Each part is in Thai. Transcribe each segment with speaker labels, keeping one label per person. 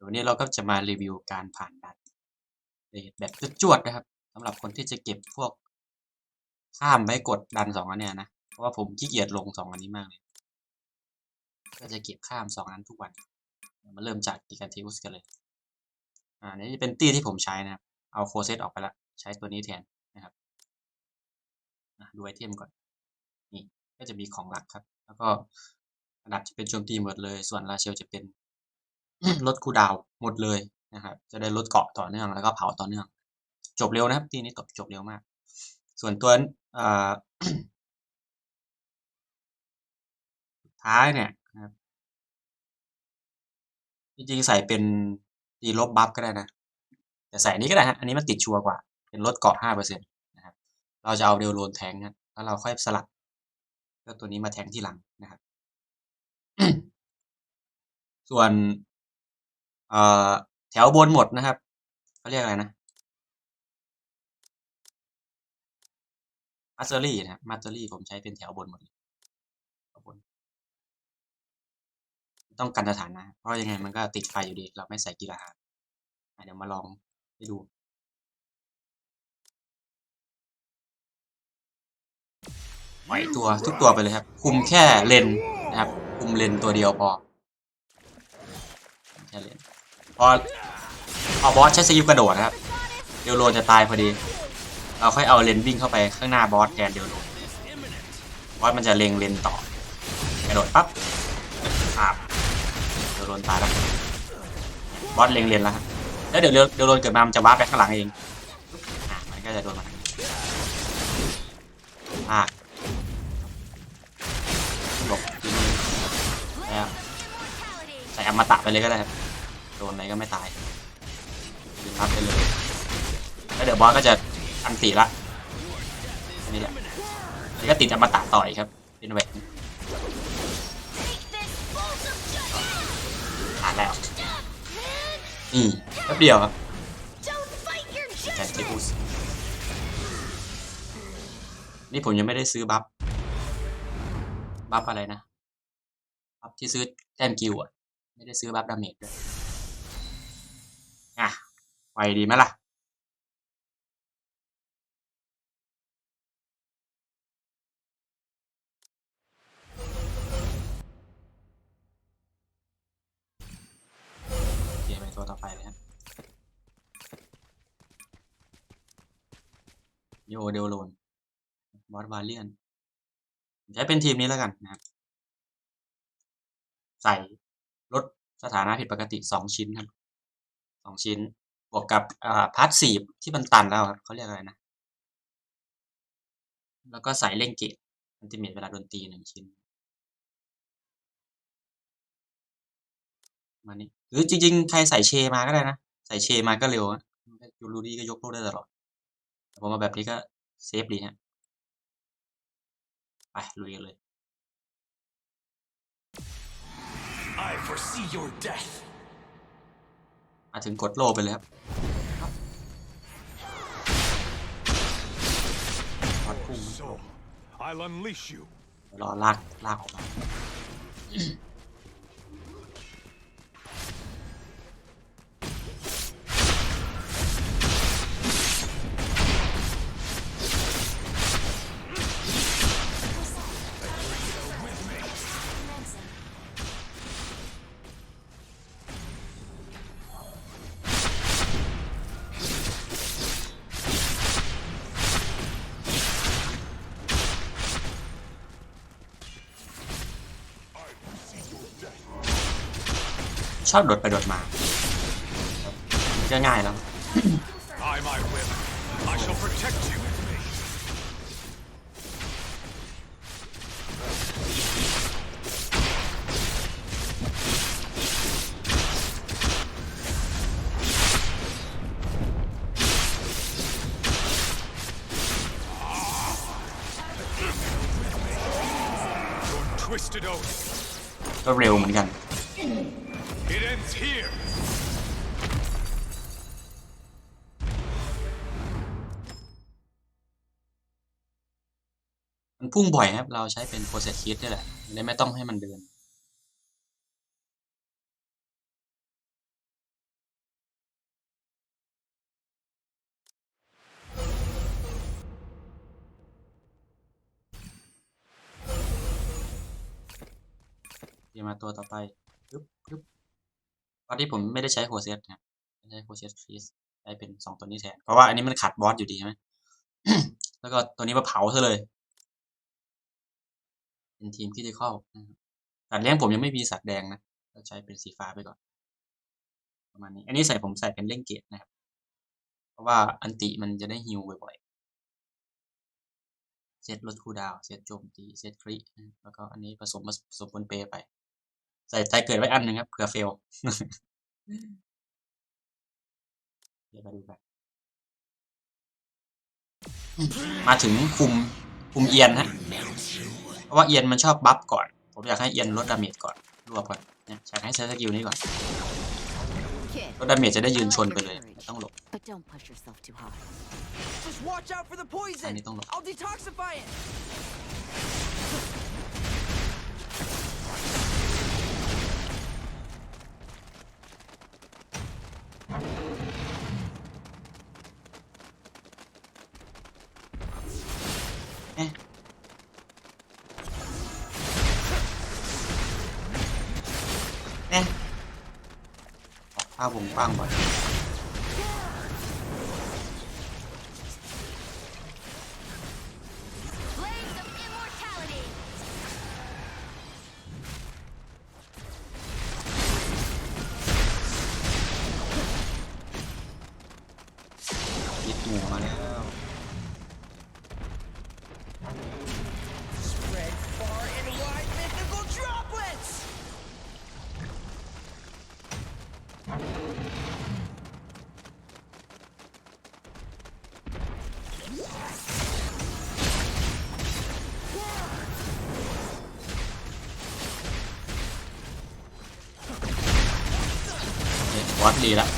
Speaker 1: ววันนี้เราก็จะมารีวิวการผ่านด่านเรทแบบจวดๆนะครับสำหรับคนที่จะเก็บพวกข้ามไว้กดดันสองอันเนี้ยนะ เพราะว่าผมขี้เกียจลงสองอันนี้มากเลย ก็จะเก็บข้ามสองอันทุกวัน มาเริ่มจากกิการเทอุสกันเลย อ่า นี่เป็นตี้ที่ผมใช้นะครับ เอาโคเซตออกไปแล้วใช้ตัวนี้แทนนะครับดูไอเทมก่อน นี่ ก็จะมีของหลักครับ แล้วก็ระดับจะเป็นโจมตีหมดเลย ส่วนราเชลจะเป็น ลดคูดาวหมดเลยนะครับ จะได้ลดเกาะต่อเนื่องแล้วก็เผาต่อเนื่อง จบเร็วนะครับตีนี้จบจบเร็วมาก ส่วนตัวอ่าสุดท้ายเนี่ยนะครับจริงๆใส่เป็นตีลบบัฟก็ได้นะ แต่ใส่อันนี้ก็ได้ฮะ อันนี้มันติดชัวร์กว่า เป็นลดเกาะห้าเปอร์เซ็นต์นะครับ เราจะเอาเดลโลนแทงนะแล้วเราค่อยสลับก็ตัวนี้มาแทงที่หลังนะครับ ส่วน เอ่อแถวบนหมดนะครับเขาเรียกอะไรนะมาสเตอรี่นะมาสเตอรี่ผมใช้เป็นแถวบนหมดเลยแถวบนต้องกันสถานะ เพราะยังไงมันก็ติดไฟอยู่ดี เราไม่ใส่กีฬาเดี๋ยวมาลองให้ดูปล่อยตัวทุกตัวไปเลยครับ คุมแค่เลนนะครับ คุมเลนตัวเดียวพอ แค่เลน พอพอบอสใช้สกิลกระโดดนะครับ เดลโลนจะตายพอดี เราค่อยเอาเลนวิ่งเข้าไปข้างหน้าบอสแทนเดลโลนบอสมันจะเล็งเลนต่อกระโดดปั๊บอาบเดลโลนตายแล้วบอสเล็งเลนแล้วครับแล้วเดี๋ยวเดลโลนเกิดมามันจะวาร์ปไปข้างหลังเองอะมันก็จะโดนมาอะหลบทีนึงแล้วใส่อมตะไปเลยก็ได้ครับ โดนอะไรก็ไม่ตายยืนรับไปเลย แล้วเดี๋ยวบอสก็จะอันตีละอันนี้แหละแล้วก็ติดอมตะต่อยครับ เป็นแหวนผ่านแล้วนี่แป๊บเดียวครับแต่เทอุสนี่ผมยังไม่ได้ซื้อบัฟ บัฟอะไรนะ บัฟที่ซื้อแต้มกิวอะ ไม่ได้ซื้อบัฟดาเมจด้วย อะไวดีไหมล่ะโอเคไปตัวต่อไปเลยครับโยเดลโลนบอสวาเลียนใช้เป็นทีมนี้แล้วกันนะครับ ใส่ลดสถานะผิดปกติสองชิ้นครับ องชิ้น บวกกับอ่าพาร์ทสีที่มันตันแล้วครับเขาเรียกอะไรนะ แล้วก็ใส่เล่งเกตอันติเมตเวลาโดนตีหนึ่งชิ้นมานี่หรือจริงๆ ใครใส่เชมาก็ได้นะ ใส่เชมาก็เร็วอะยูรูดี้ก็ยกโลกได้ตลอดแต่ผมมาแบบนี้ก็เซฟดีฮะไปลุยกันเลย
Speaker 2: I foresee your death.
Speaker 1: มาถึงกดโลไปเลยครับวัดพุ่ง
Speaker 2: So, I'll unleash you.
Speaker 1: เดี๋ยวรอลากลากออกมา ชอบโดดไปโดดมาก็ง่ายแล้ว
Speaker 2: By my will, I shall protect you. 'Your twisted oath.
Speaker 1: ก็เร็วเหมือนกัน
Speaker 2: It ends here.
Speaker 1: มันพุ่งบ่อยครับ เราใช้เป็นโปรเซสคิสเนี่แหละไไม่ต้องให้มันเดิน เดี๋ยวมาตัวต่อไป ตอนที่ผมไม่ได้ใช้โฮเซตนะครับไม่ใช้โฮเซตฟรีสใช้เป็นสองตัวนี้แทน เพราะว่าอันนี้มันขัดบอสอยู่ดีใช่ไหมแล้วก็ตัวนี้มาเผาซะเลย เป็นทีมคิดเข้าสัตว์เลี้ยงผมยังไม่มีสัตว์แดงนะก็ใช้เป็นสีฟ้าไปก่อน ประมาณนี้ อันนี้ใส่ผมใส่เป็นเล่งเกตนะครับ เพราะว่าอันติมันจะได้ฮิวบ่อยๆเซตลดคูดาวเซตโจมตี เซตคริแล้วก็อันนี้ผสมผสมปนเปไป ใส่ใจเกิดไว้อันหนึ่งครับเผื่อเฟลเดี๋ยวมาดูกันมาถึงคุมคุมเอียนฮะเพราะว่าเอียนมันชอบบัฟก่อน ผมอยากให้เอียนลดดาเมจก่อนรวบก่อนเนี่ยอยากให้ใช้สกิลนี้ก่อน
Speaker 3: Kid,
Speaker 1: ลดดาเมจจะได้ยืน
Speaker 3: I
Speaker 1: ชน
Speaker 3: like
Speaker 1: ไป
Speaker 3: your
Speaker 1: เลย
Speaker 3: courage,
Speaker 1: ไม่ต้องหลบ
Speaker 3: but don't push yourself too hard.
Speaker 4: Just watch out for the
Speaker 1: อัน
Speaker 4: poison.
Speaker 1: นี้ต้องหลบ เอ๊ะออกภาพวงกว้งบ่อย
Speaker 3: Flames of immortality!
Speaker 1: ยิดหมูมาแล้ว ตดีละ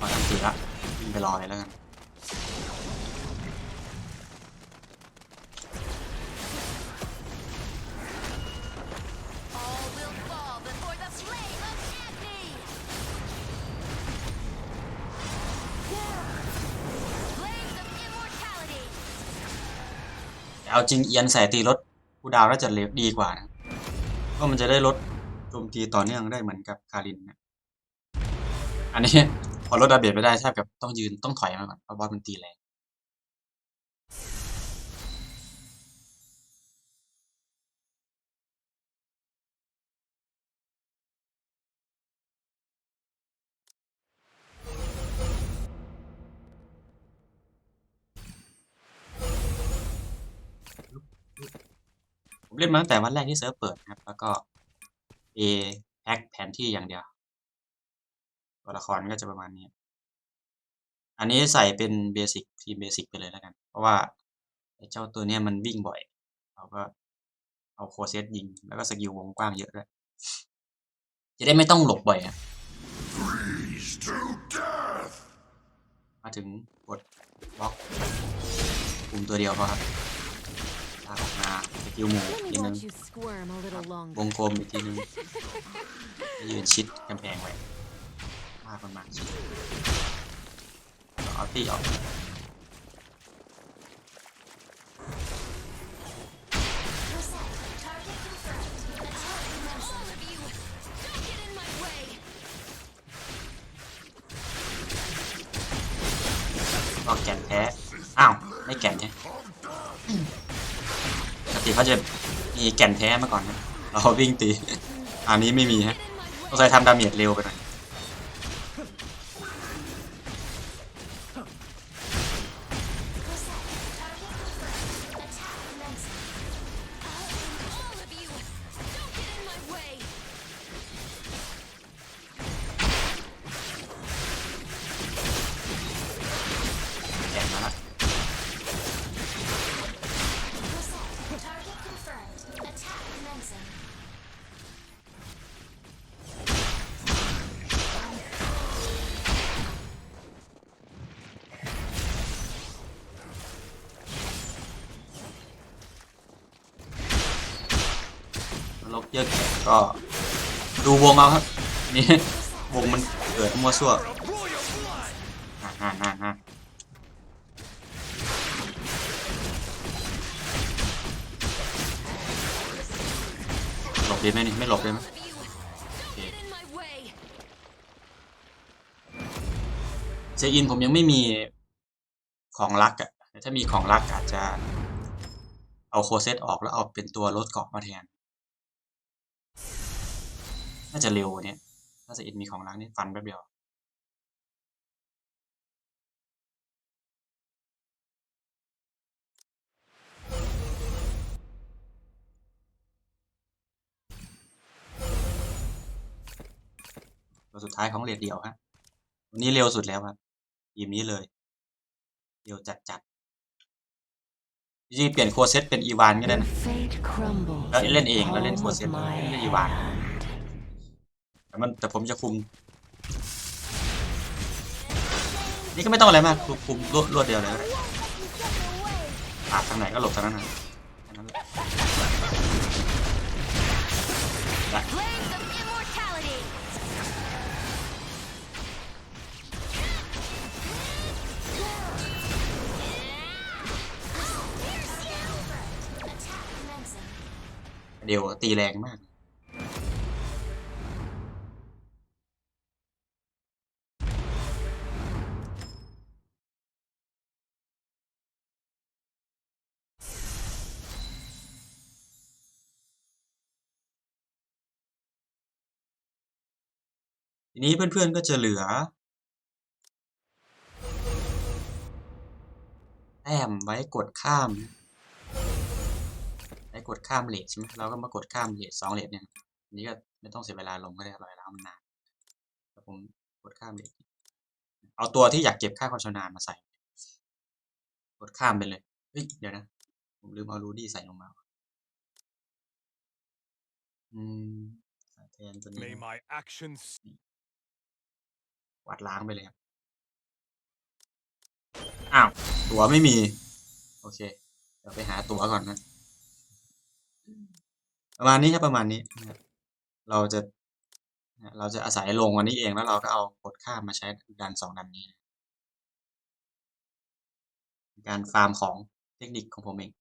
Speaker 1: วอตอันตีละวิ่งไปรอเลยแล้วกัน
Speaker 3: All will fall before the flame of Agni! Flames of immortality!
Speaker 1: แต่เอาจริงเอียนใส่ตีลดคูลดาวน์น่าจะเร็วดีกว่านะเพราะมันจะได้ลดโจมตีต่อเนื่องได้เหมือนกับคารินนะ อันนี้พอลดดาเมจไม่ได้แทบกับต้องยืนต้องถอยมาก่อนเพราะบอสมันตีแรงผมเล่นมาตั้งแต่วันแรกที่เซิร์ฟเปิดนะครับ แล้วก็ A แพ็คแผนที่อย่างเดียว ตัวละครก็จะประมาณนี้ อันนี้ใส่เป็นเบสิกทีมเบสิกไปเลยแล้วกัน เพราะว่าไอ้เจ้าตัวเนี้ยมันวิ่งบ่อย เราก็เอาโคเซตยิง แล้วก็สกิลวงกว้างเยอะด้วย จะได้ไม่ต้องหลบบ่อยอะมาถึงกดบล็อกปุ่มตัวเดียวพอครับลากออกมาสกิลหมู
Speaker 3: Let
Speaker 1: ที
Speaker 3: me
Speaker 1: นึง
Speaker 3: watch you squirm a little
Speaker 1: ว
Speaker 3: longer.
Speaker 1: งกลมอีกทีนึงยืนชิดกำแพงไว้ลากมันมาเอาตีออกออกแก่นแท้อ้าว ไม่แก่นแท้ปกติเขาจะมีแก่นแท้มาก่อนนะเราวิ่งตี อันนี้ไม่มีฮะต้องใช้ทำดาเมจเร็วไปหน่อย เยอะแก่ก็ดูวงเอาครับนี่วงมันเกิดมั่วซั่วฮ่าน่าน่าหลดีไหมนี่ไม่หลบเลยไหม
Speaker 3: All of you, don't get in my way.
Speaker 1: เซอินผมยังไม่มีของรักอะแต่ถ้ามีของรักอาจจะเอาโคเซตออกแล้วเอาเป็นตัวลดเกาะมาแทน น่าจะเร็วเนี่ยถ้าเซอินมีของรักนี่ฟันแป๊บเดียวตัวสุดท้ายของเลดเดียวฮะวันนี้เร็วสุดแล้วครับทีมนี้เลย เร็วจัดจัดจริงเปลี่ยนโคเซตเป็นอีวานก็ได้นะแล้วเล่นเองแล้วเล่นโคเซตเลย
Speaker 5: my
Speaker 1: ไม่ได้อีวาน แต่มันแต่ผมจะคุม นี่ก็ไม่ต้องอะไรมากคุมคุมรวดรวดเดียวเลยก็ได้ปาดทางไหนก็หลบทางนั้นนะนั้นเดี๋ยวตีแรงมาก นี้เพื่อนๆก็จะเหลือ แต้มไว้กดข้ามไว้กดข้ามเลทใช่ไหมเราก็มากดข้ามเลทสองเลทเนี่ยนี้ก็ไม่ต้องเสียเวลาลงก็ได้รอยล้าวมันนานแต่ผมกดข้ามเลทเอาตัวที่อยากเก็บค่าความชำนาญมาใส่ กดข้ามไปเลยเฮ้ยเดี๋ยวนะ ผมลืมเอารูดี้ใส่ลงมาอืมแทนตัวนี้ กวาดล้างไปเลยครับ อ้าว ตั๋วไม่มี โอเค เดี๋ยวไปหาตั๋วก่อนนะ ประมาณนี้ครับประมาณนี้ เราจะ เราจะอาศัยลงวันนี้เองแล้วเราก็เอากดข้ามมาใช้ดันสองดันนี้ การฟาร์มของเทคนิคของผมเอง